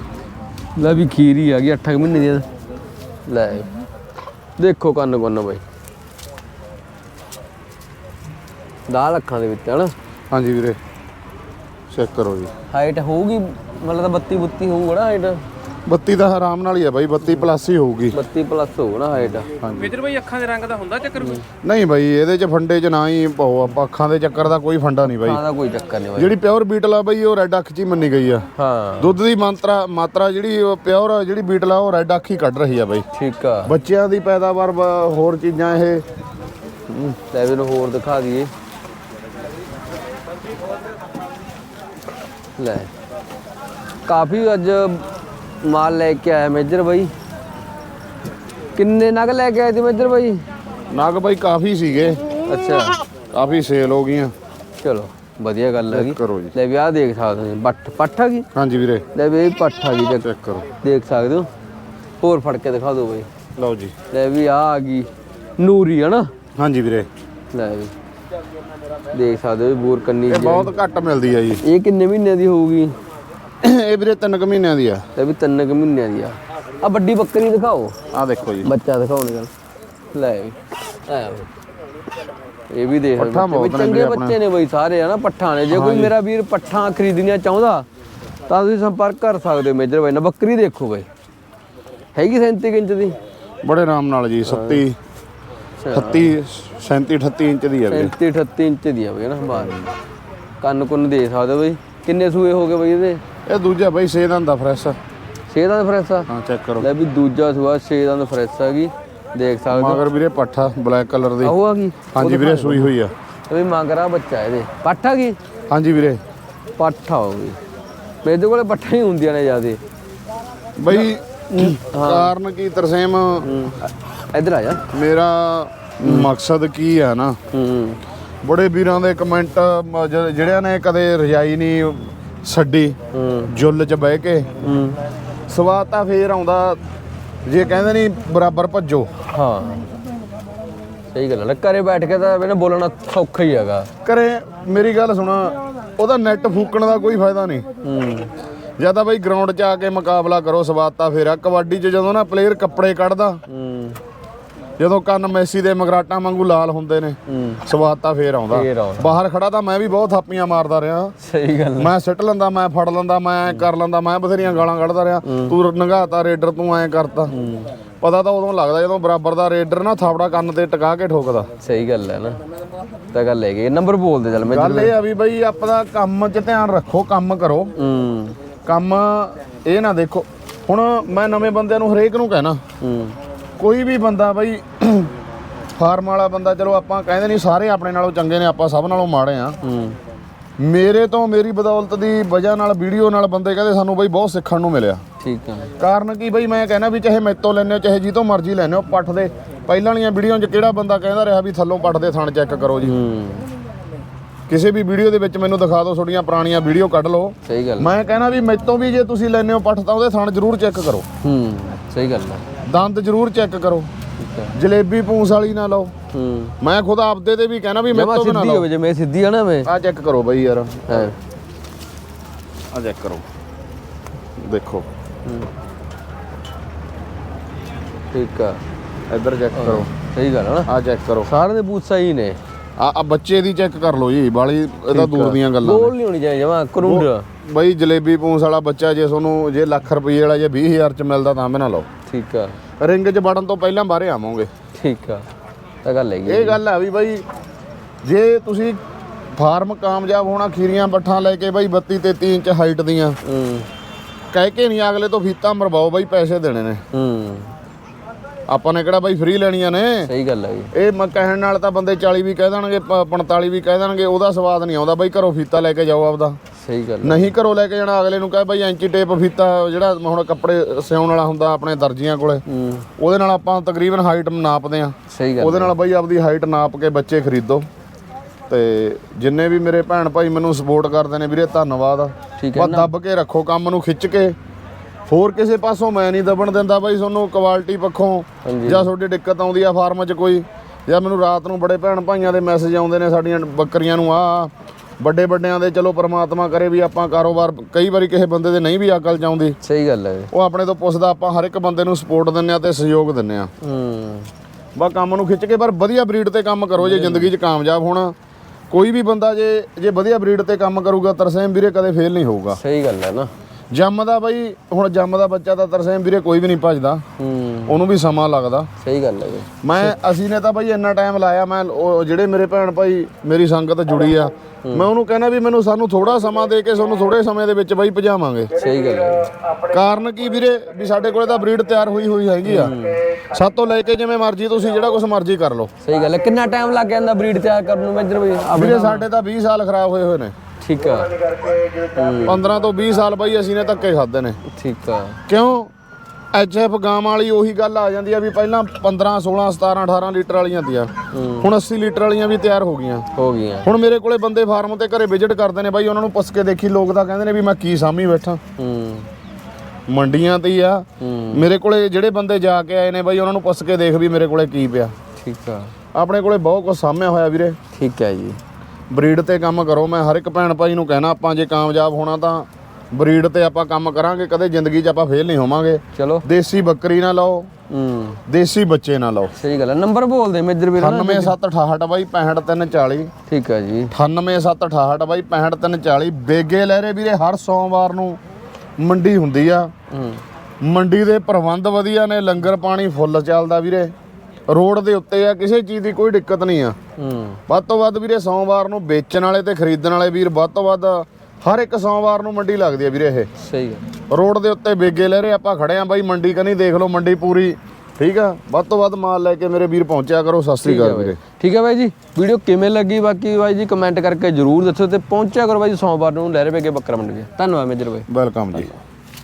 S1: ਲੈ ਵੀ ਖੀਰੀ ਆ ਗਈ 8 ਮਹੀਨੇ ਦੀ ਲੈ ਦੇਖੋ ਕੰਨ ਕੋਨ ਬਾਈ। ਦਾਲ ਅੱਖਾਂ ਦੇ ਵਿੱਚ ਹਨਾ
S5: ਹਾਂਜੀ ਵੀਰੇ ਚੈੱਕ ਕਰੋ ਜੀ।
S1: ਹਾਈਟ ਹੋਊਗੀ ਮਤਲਬ ਤਾਂ 32 32 ਹੋਊਗਾ ਨਾ ਹਾਈਟ
S5: 32 ਤਾਂ ਆਰਾਮ ਨਾਲ ਹੀ ਹੈ ਬਾਈ 32 ਪਲੱਸ ਹੀ ਹੋਊਗੀ।
S1: 32 ਪਲੱਸ ਹੋਊਗਾ ਨਾ ਹਾਈਟ
S3: ਮੇਜਰ ਬਾਈ ਅੱਖਾਂ ਦੇ ਰੰਗ ਦਾ ਹੁੰਦਾ ਚੱਕਰ ਕੋਈ?
S5: ਨਹੀਂ ਬਾਈ ਇਹਦੇ ਚ ਫੰਡੇ ਚ ਨਾ ਹੀ ਪਾਓ ਆਪਾਂ ਅੱਖਾਂ ਦੇ ਚੱਕਰ ਦਾ ਕੋਈ ਫੰਡਾ ਨਹੀਂ ਬਾਈ।
S1: ਹਾਂ ਦਾ ਕੋਈ ਚੱਕਰ ਨਹੀਂ ਬਾਈ।
S5: ਜਿਹੜੀ ਪਿਓਰ ਬੀਟਲ ਆ ਬਾਈ ਉਹ ਰੈੱਡ ਅੱਖ ਚ ਹੀ ਮੰਨੀ ਗਈ ਆ।
S1: ਹਾਂ।
S5: ਦੁੱਧ ਦੀ ਮਾਤਰਾ ਮਾਤਰਾ ਜਿਹੜੀ ਪਿਓਰ ਜਿਹੜੀ ਬੀਟਲ ਆ ਉਹ ਰੈੱਡ ਅੱਖ ਹੀ ਕੱਢ ਰਹੀ ਆ ਬਾਈ।
S1: ਠੀਕ ਆ।
S5: ਬੱਚਿਆਂ ਦੀ ਪੈਦਾਵਾਰ ਹੋਰ ਚੀਜ਼ਾਂ ਇਹ।
S1: ਲੈ ਵੀ ਨੂੰ ਹੋਰ ਦਿਖਾ ਦਈਏ। ਲੈ। ਕਾਫੀ ਅੱਜ ਮਾਲ ਲੈ ਕੇ ਆਇਆ ਮੇਜਰ ਬਾਈ। ਕਿੰਨੇ ਨਗ ਲੈ ਕੇ ਆਏ ਸੀ ਮੇਜਰ ਬਾਈ?
S5: ਨਗ ਬਾਈ ਕਾਫੀ ਸੀਗੇ।
S1: ਅੱਛਾ।
S5: ਕਾਫੀ ਸੇਲ ਹੋ ਗਈਆਂ।
S1: ਚਲੋ ਵਧੀਆ ਗੱਲ ਹੈਗੀ।
S5: ਕਰੋ ਜੀ।
S1: ਲੈ ਵੀ ਆਹ ਦੇਖ ਸਕਦੇ ਹੋ ਬੱਠ ਪੱਠ ਆ ਗਈ?
S5: ਹਾਂਜੀ ਵੀਰੇ।
S1: ਲੈ ਵੀ ਪੱਠ ਆ ਦੇਖ-
S5: ਚੈੱਕ ਕਰੋ।
S1: ਦੇਖ ਸਕਦੇ ਹੋ? ਹੋਰ ਫੜ ਕੇ ਦਿਖਾ ਦਿਓ ਬਾਈ।
S5: ਲਓ ਜੀ।
S1: ਲੈ ਵੀ ਆ ਆ ਗਈ। ਨੂਰੀ ਹੈ ਨਾ?
S5: ਹਾਂਜੀ ਵੀਰੇ।
S1: ਲੈ ਵੀ। ਦੇਖ ਸਕਦੇ ਹੋ ਬੂਰ ਕੰਨੀ
S5: ਇਹ ਬਹੁਤ ਘੱਟ ਮਿਲਦੀ ਆ ਜੀ।
S1: ਇਹ ਕਿੰਨੇ ਮਹੀਨੇ ਦੀ ਹੋਊਗੀ?
S5: ਇਹ ਵੀਰੇ 3 ਕੁ ਮਹੀਨਿਆਂ ਦੀ ਆ।
S1: ਲੈ ਵੀ ਤਿੰਨ ਕੁ ਮਹੀਨਿਆਂ ਦੀ ਆ। ਆ ਵੱਡੀ ਬੱਕਰੀ ਦਿਖਾਓ।
S5: ਆ ਦੇਖੋ ਜੀ।
S1: ਬੱਚਾ ਦਿਖਾਓ ਨਿਕਲ ਲੈ ਵੀ ਆਇਆ। ਇਹ ਵੀ ਦੇਖ
S5: ਨੇ
S1: ਚੰਗੇ। ਬੱਚੇ ਨੇ ਬਈ ਸਾਰੇ ਹਨਾ ਪੱਠਾਂ ਨੇ। ਜੇ ਕੋਈ ਮੇਰਾ ਵੀਰ ਪੱਠਾਂ ਖਰੀਦਣੀਆਂ ਚਾਹੁੰਦਾ ਤਾਂ ਤੁਸੀਂ ਸੰਪਰਕ ਕਰ ਸਕਦੇ ਹੋ ਮੇਜਰ ਬਾਈ ਨਾਲ। ਬੱਕਰੀ ਦੇਖੋ ਬਈ। ਹੈਗੀ 37 ਇੰਚ ਦੀ?
S5: ਬੜੇ ਆਰਾਮ ਨਾਲ ਜੀ 37 38 37 38 ਇੰਚ ਦੀ ਆ ਵੀਰੇ।
S1: 37 38 ਇੰਚ ਦੀ ਆ ਬਈ ਨਾ ਬਾਹਰ। ਕੰਨ ਕੁੰਨ ਦੇ ਸਕਦੇ ਹੋ ਬਈ। ਕਿੰਨੇ ਸੂਏ ਹੋ ਗਏ ਬਈ ਇਹਦੇ?
S5: ਇਹ ਦੂਜਾ ਬਾਈ ਛੇ ਦੰਦ ਦਾ ਫਰੈਸ਼
S1: ਛੇ ਦਾ ਫਰੈਸ ਆ?
S5: ਹਾਂ ਚੈੱਕ ਕਰੋ।
S1: ਲੈ ਵੀ ਦੂਜਾ ਸੂਆ ਛੇ ਦਾ ਫਰੈਸ ਆ ਗਈ ਦੇਖ ਸਕਦੇ ਹੋ।
S5: ਮਗਰ ਵੀਰੇ ਪੱਠਾ ਬਲੈਕ ਕਲਰ ਦੀ।
S1: ਆਹੋ ਆ ਗਈ।
S5: ਹਾਂਜੀ ਵੀਰੇ ਸੂਈ ਹੋਈ ਆ।
S1: ਵੀ ਮੰਗਰਾ ਬੱਚਾ ਇਹਦੇ। ਪੱਠ ਆ ਗਈ
S5: ਹਾਂਜੀ ਵੀਰੇ।
S1: ਪੱਠਾ ਹੋ ਗਈ। ਮੇਰੇ ਕੋਲੇ ਪੱਠਾਂ ਹੀ ਹੁੰਦੀਆਂ ਨੇ ਜਿਆਦੇ।
S5: ਬਈ ਕਾਰਨ ਕੀ ਤਰਸੇਮ?
S1: ਇੱਧਰ ਆ ਜਾ।
S5: ਮੇਰਾ ਮਕਸਦ ਕੀ ਆ ਨਾ?
S1: ਹੂੰ।
S5: ਬੜੇ ਵੀਰਾਂ ਦੇ ਕਮੈਂਟ ਜਿਹੜਿਆਂ ਨੇ ਕਦੇ ਰਜਾਈ ਨਹੀਂ ਛੱਡੀ
S1: ਹੂੰ।
S5: ਜੁੱਲ 'ਚ ਬਹਿ ਕੇ।
S1: ਹੂੰ।
S5: ਸਵਾਦ ਤਾਂ ਫੇਰ ਆਉਂਦਾ ਜੇ ਕਹਿੰਦੇ ਨਹੀਂ ਬਰਾਬਰ ਭੱਜੋ।
S1: ਹਾਂ। ਸਹੀ ਗੱਲ ਹੈ ਘਰੇ ਬੈਠ ਕੇ ਤਾਂ ਮੈਨੂੰ ਬੋਲਣਾ ਸੌਖਾ ਹੀ ਹੈਗਾ।
S5: ਕਰੇ ਮੇਰੀ ਗੱਲ ਸੁਣਾ ਉਹਦਾ ਨੈਟ ਫੂਕਣ ਦਾ ਕੋਈ ਫਾਇਦਾ ਨਹੀਂ।
S1: ਹੂੰ।
S5: ਜਾਂ ਤਾਂ ਬਈ ਗਰਾਊਂਡ 'ਚ ਆ ਕੇ ਮੁਕਾਬਲਾ ਕਰੋ ਸਵਾਦ ਤਾਂ ਫੇਰ ਆ। ਕਬੱਡੀ 'ਚ ਜਦੋਂ ਨਾ ਪਲੇਅਰ ਕੱਪੜੇ ਕੱਢਦਾ
S1: ਹੂੰ।
S5: ਜਦੋਂ ਕੰਨ ਮੈਸੀ ਦੇ ਮਗਰਾਟਾਂ ਵਾਂਗੂ ਲਾਲ ਹੁੰਦੇ ਨੇ ਸਵਾਦ ਤਾਂ ਫੇਰ ਆਉਂਦਾ।
S1: ਫੇਰ ਆਉਂਦਾ।
S5: ਬਾਹਰ ਖੜਾ ਤਾਂ ਮੈਂ ਵੀ ਬਹੁਤ ਥਾਪੀਆਂ ਮਾਰਦਾ ਰਿਹਾ।
S1: ਸਹੀ ਗੱਲ
S5: ਮੈਂ ਸਿੱਟ ਲੈਂਦਾ ਮੈਂ ਫੜ ਲੈਂਦਾ ਮੈਂ ਕਰ ਲੈਂਦਾ ਮੈਂ ਬਥੇਰੀਆਂ ਗਾਲਾਂ ਕੱਢਦਾ ਰਿਹਾ। ਤੂੰ ਨੰਗਾਤਾ ਰੇਡਰ ਤੂੰ ਐਂ ਕਰਤਾ। ਪਤਾ ਤਾਂ ਉਦੋਂ ਲੱਗਦਾ ਜਦੋਂ ਬਰਾਬਰ ਦਾ ਰੇਡਰ ਨਾ ਥਾਪੜਾ ਕੰਨ ਤੇ ਟਿਕਾ ਕੇ ਠੋਕਦਾ।
S1: ਸਹੀ ਗੱਲ ਹੈ ਨਾ। ਤਾਂ ਗੱਲ ਹੈਗੀ ਨੰਬਰ ਬੋਲ ਦੇ ਚੱਲ ਮੈਂ
S5: ਗੱਲ ਇਹ ਆ ਵੀ ਬਈ ਆਪਣਾ ਕੰਮ 'ਚ ਧਿਆਨ ਰੱਖੋ ਕੰਮ ਕਰੋ।
S1: ਹੂੰ।
S5: ਕੰਮ ਇਹ ਨਾ ਦੇਖੋ। ਹੁਣ ਮੈਂ ਨਵੇਂ ਬੰਦਿਆਂ ਨੂੰ ਹਰੇਕ ਨੂੰ ਕਹਿਣਾ।
S1: ਹੂੰ।
S5: ਕੋਈ ਵੀ ਬੰਦਾ ਬਈ ਫਾਰਮ ਵਾਲਾ ਬੰਦਾ ਚਲੋ ਆਪਾਂ ਕਹਿੰਦੇ ਨਹੀਂ ਸਾਰੇ ਆਪਣੇ ਨਾਲੋਂ ਚੰਗੇ ਨੇ ਆਪਾਂ ਸਭ ਨਾਲੋਂ ਮਾੜੇ ਆ।
S1: ਹੂੰ।
S5: ਮੇਰੇ ਤੋਂ ਮੇਰੀ ਬਦੌਲਤ ਦੀ ਵਜ੍ਹਾ ਨਾਲ ਵੀਡੀਓ ਨਾਲ ਬੰਦੇ ਕਹਿੰਦੇ ਸਾਨੂੰ ਬਈ ਬਹੁਤ ਸਿੱਖਣ ਨੂੰ ਮਿਲਿਆ।
S1: ਠੀਕ ਆ।
S5: ਕਾਰਨ ਕੀ ਬਈ ਮੈਂ ਕਹਿੰਦਾ ਵੀ ਚਾਹੇ ਮੈਤੋਂ ਲੈਣੇ ਹੋ ਚਾਹੇ ਜੀ ਤੋਂ ਮਰਜ਼ੀ ਲੈਣੇ ਹੋ ਪੱਠ ਦੇ। ਪਹਿਲਾਂ ਵਾਲੀਆਂ ਵੀਡੀਓ 'ਚ ਕਿਹੜਾ ਬੰਦਾ ਕਹਿੰਦਾ ਰਿਹਾ ਵੀ ਥੱਲੋਂ ਪੱਠ ਦੇ ਥਣ ਚੈੱਕ ਕਰੋ ਜੀ।
S1: ਹੂੰ।
S5: ਕਿਸੇ ਵੀ ਵੀਡੀਓ ਦੇ ਵਿੱਚ ਮੈਨੂੰ ਦਿਖਾ ਦਿਓ ਤੁਹਾਡੀਆਂ ਪੁਰਾਣੀਆਂ ਵੀਡੀਓ ਕੱਢ ਲਓ।
S1: ਸਹੀ ਗੱਲ
S5: ਮੈਂ ਕਹਿੰਦਾ ਵੀ ਮੈਤੋਂ ਵੀ ਜੇ ਤੁਸੀਂ ਲੈਣੇ ਹੋ ਪੱਠ ਤਾਂ ਉਹਦੇ ਥਣ ਜ਼ਰੂਰ ਚੈੱਕ ਕਰੋ।
S1: ਹੂੰ ਸਹੀ ਗੱਲ ਹੈ
S5: ਦੰਦ ਜ਼ਰੂਰ ਚੈੱਕ ਕਰੋ। ਜਲੇਬੀ ਪੂੰਸ ਵਾਲੀ ਨਾ ਲਓ।
S1: ਹੂੰ।
S5: ਮੈਂ ਖੁਦ ਆਪਦੇ ਤੇ ਵੀ ਕਹਿਣਾ ਵੀ ਨਾ
S1: ਸਿੱਧੀ ਹੋਵੇ ਜੇ ਮੈਂ ਸਿੱਧੀ ਆ ਨਾ ਮੈਂ
S5: ਆ ਚੈੱਕ ਕਰੋ ਬਈ ਯਾਰ।
S1: ਹਾਂ।
S5: ਆ ਚੈੱਕ ਕਰੋ। ਦੇਖੋ।
S1: ਠੀਕ ਆ।
S5: ਇੱਧਰ ਚੈੱਕ ਕਰੋ।
S1: ਸਹੀ ਗੱਲ ਹੈ ਨਾ।
S5: ਆ ਚੈੱਕ ਕਰੋ।
S1: ਸਾਰੇ ਦੇ ਬੂਥ ਸਹੀ ਨੇ।
S5: ਆ ਆ ਬੱਚੇ ਦੀ ਚੈੱਕ ਕਰ ਲਓ ਜੀ ਬਾਲੀ ਇਹਦਾ ਦੂਰ ਦੀਆਂ ਗੱਲਾਂ
S1: ਬੋਲ ਨਹੀਂ ਹੋਣੀ ਚਾਹੀਦੀ ਜਮਾ ਕਰੁੰਡ।
S5: ਨੇ। ਬਈ ਜਲੇਬੀ ਪੂੰਸ ਵਾਲਾ ਬੱਚਾ ਜੇ ਤੁਹਾਨੂੰ ਜੇ ਲੱਖ ਰੁਪਏ ਵਾਲਾ ਜੇ 20000 ਚ ਮਿਲਦਾ ਤਾਂ ਬਣਾ ਲਓ।
S1: ਠੀਕ ਆ।
S5: ਰਿੰਗ 'ਚ ਵੜਨ ਤੋਂ ਪਹਿਲਾਂ ਬਾਹਰੇ ਆਵਾਂਗੇ।
S1: ਠੀਕ ਆ ਤਾਂ ਗੱਲ ਹੈਗੀ
S5: ਇਹ ਗੱਲ ਆ ਵੀ ਬਈ ਜੇ ਤੁਸੀਂ ਫਾਰਮ ਕਾਮਯਾਬ ਹੋਣਾ ਖੀਰੀਆਂ ਬੱਠਾਂ ਲੈ ਕੇ ਬਈ 32 33 ਇੰਚ ਹਾਈਟ ਦੀਆਂ
S1: ਹੂੰ।
S5: ਕਹਿ ਕੇ ਨਹੀਂ ਅਗਲੇ ਤੋਂ ਫੀਤਾ ਮਰਵਾਓ ਬਈ ਪੈਸੇ ਦੇਣੇ ਨੇ।
S1: ਹੂੰ।
S5: ਆਪਾਂ ਨੇ ਕਿਹੜਾ ਬਈ ਫ੍ਰੀ ਲੈਣੀਆਂ ਨੇ?
S1: ਸਹੀ ਗੱਲ ਹੈਗੀ
S5: ਇਹ ਮੈਂ ਕਹਿਣ ਨਾਲ ਤਾਂ ਬੰਦੇ 40 ਵੀ ਕਹਿ ਦੇਣਗੇ ਪ- 45 ਵੀ ਕਹਿ ਦੇਣਗੇ ਉਹਦਾ ਸਵਾਦ ਨਹੀਂ ਆਉਂਦਾ ਬਈ ਘਰੋਂ ਫੀਤਾ ਲੈ ਕੇ ਜਾਓ ਆਪਦਾ।
S1: ਸਹੀ ਗੱਲ
S5: ਨਹੀਂ ਘਰੋਂ ਲੈ ਕੇ ਜਾਣਾ ਅਗਲੇ ਨੂੰ ਕਹੇ ਬਈ ਐਂਚੀ ਟੇਪ ਫੀਤਾ ਜਿਹੜਾ ਹੁਣ ਕੱਪੜੇ ਸਿਉਣ ਵਾਲਾ ਹੁੰਦਾ ਆਪਣੇ ਦਰਜੀਆਂ ਕੋਲੇ
S1: ਹੂੰ।
S5: ਉਹਦੇ ਨਾਲ ਆਪਾਂ ਤਕਰੀਬਨ ਹਾਈਟ ਨਾਪਦੇ ਆ
S1: ਸਹੀ ਗੱਲ
S5: ਉਹਦੇ ਨਾਲ ਬਈ ਆਪਦੀ ਹਾਈਟ ਨਾਪ ਕੇ ਬੱਚੇ ਖਰੀਦੋ। ਤੇ ਜਿੰਨੇ ਵੀ ਮੇਰੇ ਭੈਣ ਭਾਈ ਮੈਨੂੰ ਸਪੋਰਟ ਕਰਦੇ ਨੇ ਵੀਰੇ ਧੰਨਵਾਦ।
S1: ਠੀਕ ਹੈ
S5: ਬਸ ਦੱਬ ਕੇ ਰੱਖੋ ਕੰਮ ਨੂੰ ਖਿੱਚ ਕੇ। ਹੋਰ ਕਿਸੇ ਪਾਸੋਂ ਮੈਂ ਨਹੀਂ ਦਬਣ ਦਿੰਦਾ ਬਾਈ ਤੁਹਾਨੂੰ ਕੁਆਲਿਟੀ ਪੱਖੋਂ। ਜਾਂ ਤੁਹਾਡੀ ਦਿੱਕਤ ਆਉਂਦੀ ਆ ਫਾਰਮ 'ਚ ਕੋਈ ਜਾਂ ਮੈਨੂੰ ਰਾਤ ਨੂੰ ਬੜੇ ਭੈਣ ਭਾਈਆਂ ਦੇ ਮੈਸੇਜ ਆਉਂਦੇ ਨੇ ਸਾਡੀਆਂ ਬੱਕਰੀਆਂ ਨੂੰ ਆ ਵੱਡੇ ਵੱਡਿਆਂ ਦੇ ਚਲੋ ਪ੍ਰਮਾਤਮਾ ਕਰੇ ਵੀ ਆਪਾਂ ਕਾਰੋਬਾਰ ਕਈ ਵਾਰੀ ਕਿਸੇ ਬੰਦੇ ਦੇ ਨਹੀਂ ਵੀ ਅਕਲ ਚਾਉਂਦੀ
S1: ਸਹੀ ਗੱਲ ਹੈ
S5: ਉਹ ਆਪਣੇ ਤੋਂ ਪੁੱਛਦਾ ਆਪਾਂ ਹਰ ਇੱਕ ਬੰਦੇ ਨੂੰ ਸਪੋਰਟ ਦਿੰਨੇ ਆ ਤੇ ਸਹਿਯੋਗ ਦਿੰਨੇ ਆ
S1: ਹੂੰ।
S5: ਬਾ ਕੰਮ ਨੂੰ ਖਿੱਚ ਕੇ ਪਰ ਵਧੀਆ ਬਰੀਡ ਤੇ ਕੰਮ ਕਰੋ ਜੇ ਜ਼ਿੰਦਗੀ 'ਚ ਕਾਮਯਾਬ ਹੋਣਾ। ਕੋਈ ਵੀ ਬੰਦਾ ਜੇ ਜੇ ਵਧੀਆ ਬਰੀਡ ਤੇ ਕੰਮ ਕਰੂਗਾ ਤਰਸੇਮ ਵੀਰੇ ਕਦੇ ਫੇਲ ਨਹੀਂ ਹੋਊਗਾ।
S1: ਸਹੀ ਗੱਲ ਹੈ ਨਾ।
S5: ਜੰਮ ਦਾ ਬਈ ਹੁਣ ਜੰਮ ਦਾ ਬੱਚਾ ਤਾਂ ਤਰਸੇਮ ਵੀਰੇ ਕੋਈ ਵੀ ਨਹੀਂ ਭਜਦਾ।
S1: ਹੂੰ।
S5: ਉਹਨੂੰ ਵੀ ਸਮਾਂ ਲੱਗਦਾ।
S1: ਸਹੀ ਗੱਲ ਹੈ
S5: ਮੈਂ ਅਸੀਂ ਨੇ ਤਾਂ ਬਈ ਇੰਨਾ ਟਾਈਮ ਲਾਇਆ ਮੈਂ ਜਿਹੜੇ ਮੇਰੇ ਭੈਣ ਭਾਈ ਮੇਰੀ ਸੰਗਤ ਜੁੜੀ ਆ। ਮੈਂ ਉਹਨੂੰ ਕਹਿੰਦਾ ਵੀ ਮੈਨੂੰ ਸਾਨੂੰ ਥੋੜਾ ਸਮਾਂ ਦੇ ਕੇ ਸਾਨੂੰ ਥੋੜੇ ਸਮੇਂ ਦੇ ਵਿੱਚ ਬਈ ਭਜਾਵਾਂਗੇ।
S1: ਸਹੀ ਗੱਲ ਹੈ
S5: ਕਾਰਨ ਕੀ ਵੀਰੇ? ਵੀ ਸਾਡੇ ਕੋਲੇ ਤਾਂ ਬਰੀਡ ਤਿਆਰ ਹੋਈ ਹੋਈ ਹੈਗੀ ਆ। ਸਾਤੋਂ ਲੈ ਕੇ ਜਿਵੇਂ ਮਰਜ਼ੀ ਤੁਸੀਂ ਜਿਹੜਾ ਕੁਝ ਮਰਜ਼ੀ ਕਰ ਲਓ।
S1: ਸਹੀ ਗੱਲ ਹੈ। ਕਿੰਨਾ ਟਾਈਮ ਲੱਗ ਜਾਂਦਾ ਬਰੀਡ ਤਿਆਰ ਕਰਨ ਨੂੰ ਮੈਜਰ
S5: ਵੀਰੇ ਸਾਡੇ ਤਾਂ 20 ਸਾਲ ਖਰਾਬ ਹੋਏ ਹੋਏ ਨੇ।
S1: ਠੀਕ ਆ।
S5: 15 ਤੋਂ 20 ਸਾਲ ਬਈ ਅਸੀਂ ਨੇ ਧੱਕੇ ਖਾਦੇ ਨੇ।
S1: ਠੀਕ ਆ।
S5: ਕਿਉਂ? ਐਚਐਫ ਗਾਂ ਵਾਲੀ ਉਹੀ ਗੱਲ ਆ ਜਾਂਦੀ ਆ ਵੀ ਪਹਿਲਾਂ 15 16 17 18 ਲੀਟਰ ਵਾਲੀਆਂ ਦੀਆਂ ਹੁਣ 80 ਲੀਟਰ ਵਾਲੀਆਂ ਵੀ ਤਿਆਰ ਹੋ ਗਈਆਂ।
S1: ਹੋ ਗਈਆਂ।
S5: ਹੁਣ ਮੇਰੇ ਕੋਲੇ ਬੰਦੇ ਫਾਰਮ ਤੇ ਘਰੇ ਵਿਜ਼ਿਟ ਕਰਦੇ ਨੇ ਬਾਈ ਉਹਨਾਂ ਨੂੰ ਪੁੱਛ ਕੇ ਦੇਖੀ ਲੋਕ ਤਾਂ ਕਹਿੰਦੇ ਨੇ ਵੀ ਮੈਂ ਕੀ ਸਾਂਭੀ ਬੈਠਾ। ਮੰਡੀਆਂ ਤੇ ਆ। ਮੇਰੇ ਕੋਲੇ ਜਿਹੜੇ ਬੰਦੇ ਜਾ ਕੇ ਆਏ ਨੇ ਬਾਈ ਉਹਨਾਂ ਨੂੰ ਪੁੱਛ ਕੇ ਦੇਖ ਵੀ ਮੇਰੇ ਕੋਲੇ ਕੀ ਪਿਆ।
S1: ਠੀਕ ਆ।
S5: ਆਪਣੇ ਕੋਲੇ ਬਹੁਤ ਕੁਝ ਸਾਂਭਿਆ ਹੋਇਆ ਵੀਰੇ।
S1: ਠੀਕ ਹੈ ਜੀ।
S5: ਬਰੀਡ ਤੇ ਕੰਮ ਕਰੋ। ਮੈਂ ਹਰ ਇੱਕ ਭੈਣ ਭਾਈ ਨੂੰ ਕਹਿਣਾ ਆਪਾਂ ਜੇ ਕਾਮਯਾਬ ਹੋਣਾ ਤਾਂ ਬਰੀਡ ਤੇ ਆਪਾਂ ਕੰਮ ਕਰਾਂਗੇ ਕਦੇ ਜ਼ਿੰਦਗੀ 'ਚ ਆਪਾਂ ਫੇਲ ਨਹੀਂ ਹੋਵਾਂਗੇ।
S1: ਚਲੋ।
S5: ਦੇਸੀ ਬੱਕਰੀ ਨਾ ਲਾਓ
S1: ਹੂੰ।
S5: ਦੇਸੀ ਬੱਚੇ ਨਾ ਲਾਓ।
S1: ਸਹੀ ਗੱਲ ਹੈ ਨੰਬਰ ਬੋਲ ਦੇ ਮੇਜਰ ਵੀਰ
S5: 98768 ਬਾਈ 65340
S1: ਠੀਕ ਆ ਜੀ।
S5: 98768 ਬਾਈ 65340 ਬੇਗੇ ਲਹਿਰੇ ਵੀਰੇ ਹਰ ਸੋਮਵਾਰ ਨੂੰ ਮੰਡੀ ਹੁੰਦੀ ਆ।
S1: ਹੂੰ।
S5: ਮੰਡੀ ਦੇ ਪ੍ਰਬੰਧ ਵਧੀਆ ਨੇ ਲੰਗਰ ਪਾਣੀ ਫੁੱਲ ਚੱਲਦਾ ਵੀਰੇ। ਰੋਡ ਦੇ ਉੱਤੇ ਆ ਕਿਸੇ ਚੀਜ਼ ਦੀ ਕੋਈ ਦਿੱਕਤ ਨਹੀਂ ਆ।
S1: ਹੂੰ।
S5: ਵੱਧ ਤੋਂ ਵੱਧ ਵੀਰੇ ਸੋਮਵਾਰ ਨੂੰ ਵੇਚਣ ਵਾਲੇ ਤੇ ਖਰੀਦਣ ਵਾਲੇ ਵੀਰ ਵੱਧ ਤੋਂ ਵੱਧ ਹਰ ਇੱਕ ਸੋਮਵਾਰ ਨੂੰ ਮੰਡੀ ਲੱਗਦੀ ਆ ਵੀਰੇ ਇਹ।
S1: ਸਹੀ ਗੱਲ
S5: ਰੋਡ ਦੇ ਉੱਤੇ ਬੇਗੇ ਲੈ ਰਹੇ ਆਪਾਂ ਖੜੇ ਆ ਬਾਈ ਮੰਡੀ ਕਨੀ ਦੇਖ ਲਓ ਮੰਡੀ ਪੂਰੀ। ਠੀਕ ਆ? ਵੱਧ ਤੋਂ ਵੱਧ ਮਾਲ ਲੈ ਕੇ ਮੇਰੇ ਵੀਰ ਪਹੁੰਚਿਆ ਕਰੋ ਸਤਿ ਸ੍ਰੀ ਅਕਾਲ ਵੀਰੇ।
S1: ਠੀਕ ਹੈ ਬਾਈ ਜੀ। ਵੀਡੀਓ ਕਿਵੇਂ ਲੱਗੀ ਬਾਕੀ ਬਾਈ ਜੀ ਕਮੈਂਟ ਕਰਕੇ ਜਰੂਰ ਦੱਸੋ ਤੇ ਪਹੁੰਚਿਆ ਕਰੋ ਬਾਈ ਸੋਮਵਾਰ ਨੂੰ ਲਹਿਰੇ ਵੇਗੇ ਬੱਕਰਾ ਮੰਡੀ ਧੰਨਵਾਦ ਮੇਜਰ ਬਾਈ।
S5: ਵੈਲਕਮ ਜੀ।